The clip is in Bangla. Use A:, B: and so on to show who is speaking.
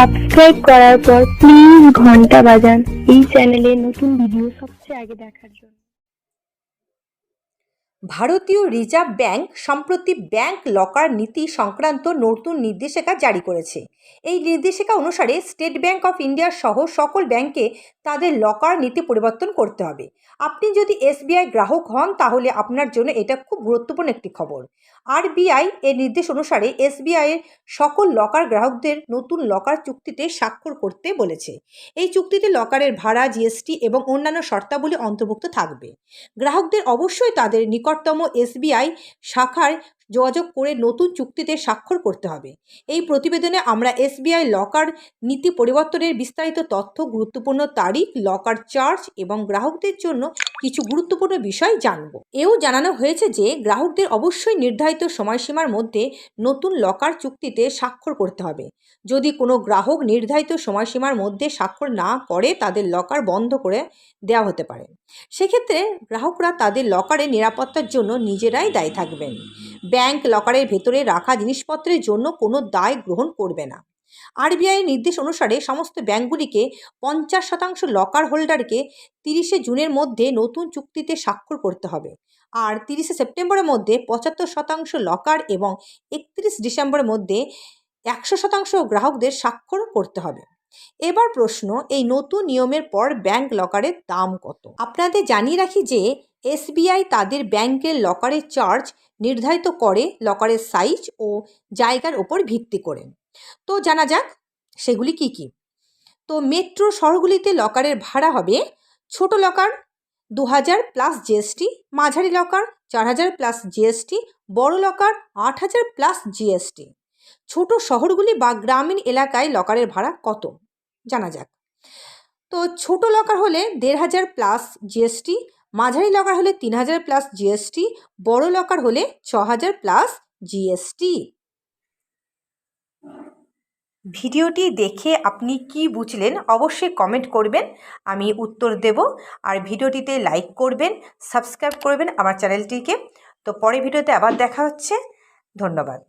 A: সাবস্ক্রাইব করার পর প্লিজ ঘণ্টা বাজান। এই চ্যানেলে নতুন ভিডিও সবচেয়ে আগে দেখার জন্য।
B: ভারতীয় রিজার্ভ ব্যাংক সম্প্রতি ব্যাংক লকার নীতি সংক্রান্ত নতুন নির্দেশিকা জারি করেছে। এই নির্দেশিকা অনুসারে স্টেট ব্যাংক অফ ইন্ডিয়া সহ সকল ব্যাংকে তাদের লকার নীতি পরিবর্তন করতে হবে। আপনি যদি এসবিআই গ্রাহক হন, তাহলে আপনার জন্য এটা খুব গুরুত্বপূর্ণ একটি খবর। আরবিআই এর নির্দেশ অনুসারে এসবিআই এর সকল লকার গ্রাহকদের নতুন লকার চুক্তিতে স্বাক্ষর করতে বলেছে। এই চুক্তিতে লকারের ভাড়া, জিএসটি এবং অন্যান্য শর্তাবলী অন্তর্ভুক্ত থাকবে। গ্রাহকদের অবশ্যই তাদের নিকটতম এসবিআই শাখায় যোগাযোগ করে নতুন চুক্তিতে স্বাক্ষর করতে হবে। এই প্রতিবেদনে আমরা এসবিআই লকার নীতি পরিবর্তনের বিস্তারিত তথ্য, গুরুত্বপূর্ণ তারিখ, লকার চার্জ এবং গ্রাহকদের জন্য কিছু গুরুত্বপূর্ণ বিষয় জানব। এও জানানো হয়েছে যে, গ্রাহকদের অবশ্যই নির্ধারিত সময়সীমার মধ্যে নতুন লকার চুক্তিতে স্বাক্ষর করতে হবে। যদি কোনো গ্রাহক নির্ধারিত সময়সীমার মধ্যে স্বাক্ষর না করে, তাদের লকার বন্ধ করে দেওয়া হতে পারে। সেক্ষেত্রে গ্রাহকরা তাদের লকারের নিরাপত্তার জন্য নিজেরাই দায়ী থাকবেন। ব্যাংক লকারের ভেতরে রাখা জিনিসপত্রের জন্য কোনো দায় গ্রহণ করবে না। আরবিআই নির্দেশ অনুসারে সমস্ত ব্যাংকগুলিকে পঞ্চাশ শতাংশ লকার হোল্ডারকে তিরিশে জুনের মধ্যে নতুন চুক্তিতে স্বাক্ষর করতে হবে আর তিরিশে সেপ্টেম্বরের মধ্যে পঁচাত্তর শতাংশ লকার এবং একত্রিশ ডিসেম্বরের মধ্যে একশো শতাংশ গ্রাহকদের স্বাক্ষর করতে হবে। এবার প্রশ্ন, এই নতুন নিয়মের পর ব্যাংক লকারের দাম কত? আপনাদের জানিয়ে রাখি যে এসবিআই তাদের ব্যাংকের লকারের চার্জ নির্ধারিত করে লকারের সাইজ ও জায়গার ওপর ভিত্তি করে। তো জানা যাক সেগুলি কি কি। তো মেট্রো শহরগুলিতে লকারের ভাড়া হবে ছোট লকার দু হাজার প্লাস জিএসটি মাঝারি লকার চার হাজার প্লাস জিএসটি বড় লকার আট হাজার প্লাস জিএসটি ছোট শহরগুলি বা গ্রামীণ এলাকায় লকারের ভাড়া কত? জানা যাক। তো ছোট লকার হলে দেড় হাজার প্লাস জিএসটি মাঝারি লকার হলে তিন হাজার প্লাস জিএসটি বড় লকার হলে ছ হাজার প্লাস জিএসটি ভিডিওটি দেখে আপনি কি বুঝলেন অবশ্যই কমেন্ট করবেন, আমি উত্তর দেব। আর ভিডিওটিতে লাইক করবেন সাবস্ক্রাইব করবেন আমার চ্যানেলটিকে তো পরে ভিডিওতে আবার দেখা হচ্ছে। ধন্যবাদ।